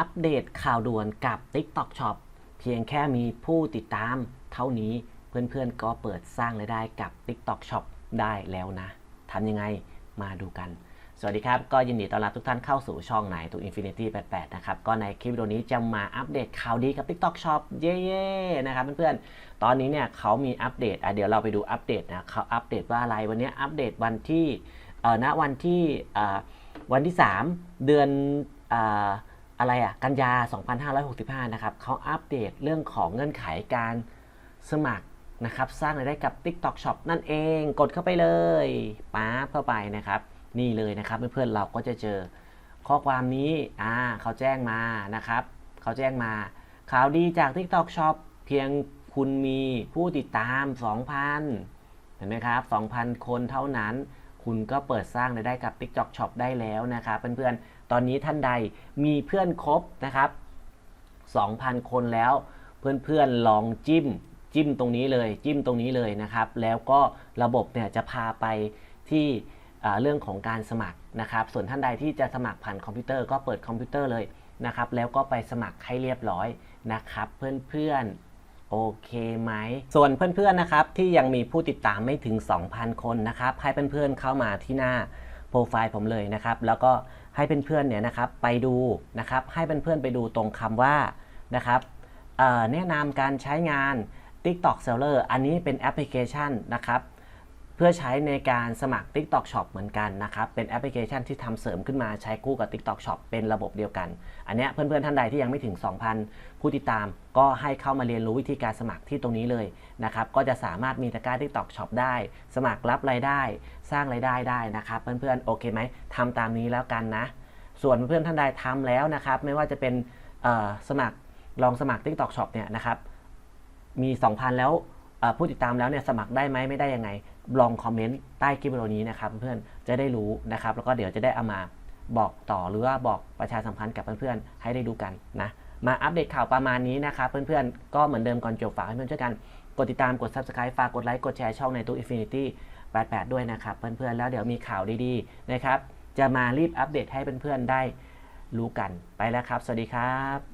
อัปเดตข่าวด่วนกับ TikTok Shop เพียงแค่มีผู้ติดตามเท่านี้เพื่อนๆ ก็เปิดสร้างรายได้กับ TikTok Shop ได้แล้วนะทำยังไงมาดูกัน สวัสดีครับ ก็ยินดีต้อนรับทุกท่านเข้าสู่ช่องไหนตัว Infinity 88 นะครับ ก็ในคลิปวิดีโอนี้จะมาอัปเดตข่าวดีกับ TikTok Shop เย้ๆนะครับเพื่อนๆ ตอนนี้เนี่ยเขามีอัปเดตอะเดี๋ยวเราไปดูอัปเดตนะเขาอัปเดตว่าอะไรวันนี้อัปเดตวันที่เอ่อณวันที่อ่าวันที่ 3 เดือนอ่า อะไรอะ กันยา 2565 นะครับเขาอัปเดตเรื่องของเงื่อนไขการสมัครนะครับ สร้างรายได้กับ TikTok Shop นั่นเอง กดเข้าไปเลยป๊าเข้าไปนะครับ นี่เลยนะครับเพื่อนๆเราก็จะเจอข้อความนี้อ่าเขาแจ้งมานะครับเขาแจ้งมา ข่าวดีจาก TikTok Shop เพียงคุณมีผู้ติดตาม 2,000เห็นไหมครับ 2,000 คนเท่านั้น คุณก็เปิดสร้างรายได้กับ TikTok Shop ได้แล้วนะครับเพื่อนๆ ตอนนี้ท่านใดมีเพื่อนครบนะครับ 2,000 คนแล้ว เพื่อนๆ ลองจิ้มจิ้มตรงนี้เลยจิ้มตรงนี้เลยนะครับ แล้วก็ระบบเนี่ยจะพาไปที่เรื่องของการสมัครนะครับ ส่วนท่านใดที่จะสมัครผ่านคอมพิวเตอร์ก็เปิดคอมพิวเตอร์เลยนะครับ แล้วก็ไปสมัครให้เรียบร้อยนะครับ เพื่อนๆ โอเคไหม ส่วนเพื่อนๆนะครับที่ยังมีผู้ติดตามไม่ถึง 2,000 คนนะครับให้เพื่อนๆเข้ามาที่หน้าโปรไฟล์ผมเลยนะครับ แล้วก็ให้เพื่อนๆเนี่ยนะครับไปดูนะครับให้เพื่อนๆไปดูตรงคำว่านะครับแนะนำการใช้งาน TikTok Seller อันนี้เป็นแอปพลิเคชันนะครับ พื่อใช้ในการสมัคร TikTok Shop เหมือนกันนะครับ เป็นแอปพลิเคชันที่ทำเสริมขึ้นมาใช้คู่กับ TikTok Shop เป็นระบบเดียวกัน อันนี้เพื่อนๆ ท่านใดที่ยังไม่ถึง 2,000 ผู้ติดตาม ก็ให้เข้ามาเรียนรู้วิธีการสมัครที่ตรงนี้เลยนะครับ ก็จะสามารถมีตะกร้า TikTok Shop ได้ สมัครรับรายได้ สร้างรายได้ได้นะครับ เพื่อนๆ โอเคไหมทำตามนี้แล้วกันนะ ส่วนเพื่อนๆท่านใดทำแล้วนะครับ ไม่ว่าจะเป็นสมัครลองสมัคร TikTok Shop เนี่ยนะครับ มี 2,000 แล้ว ผู้ติดตามแล้วเนี่ยสมัครได้ไหมไม่ได้ยังไง ลองคอมเมนต์ใต้คลิปวิดีโอนี้นะครับเพื่อนๆจะได้รู้นะครับ แล้วก็เดี๋ยวจะได้เอามาบอกต่อหรือว่าบอกประชาสัมพันธ์กับเพื่อนๆให้ได้ดูกันนะมาอัปเดตข่าวประมาณนี้นะครับเพื่อนๆ ก็เหมือนเดิมก่อนจบฝากให้เพื่อนๆช่วยกัน กดติดตามกด subscribe ฝากกดไลค์กดแชร์ช่องในตู้ Infinity 88 ด้วยนะครับ เพื่อนๆ แล้วเดี๋ยวมีข่าวดีๆนะครับ จะมารีบอัปเดตให้เพื่อนๆ ได้รู้กันไปแล้วครับ สวัสดีครับ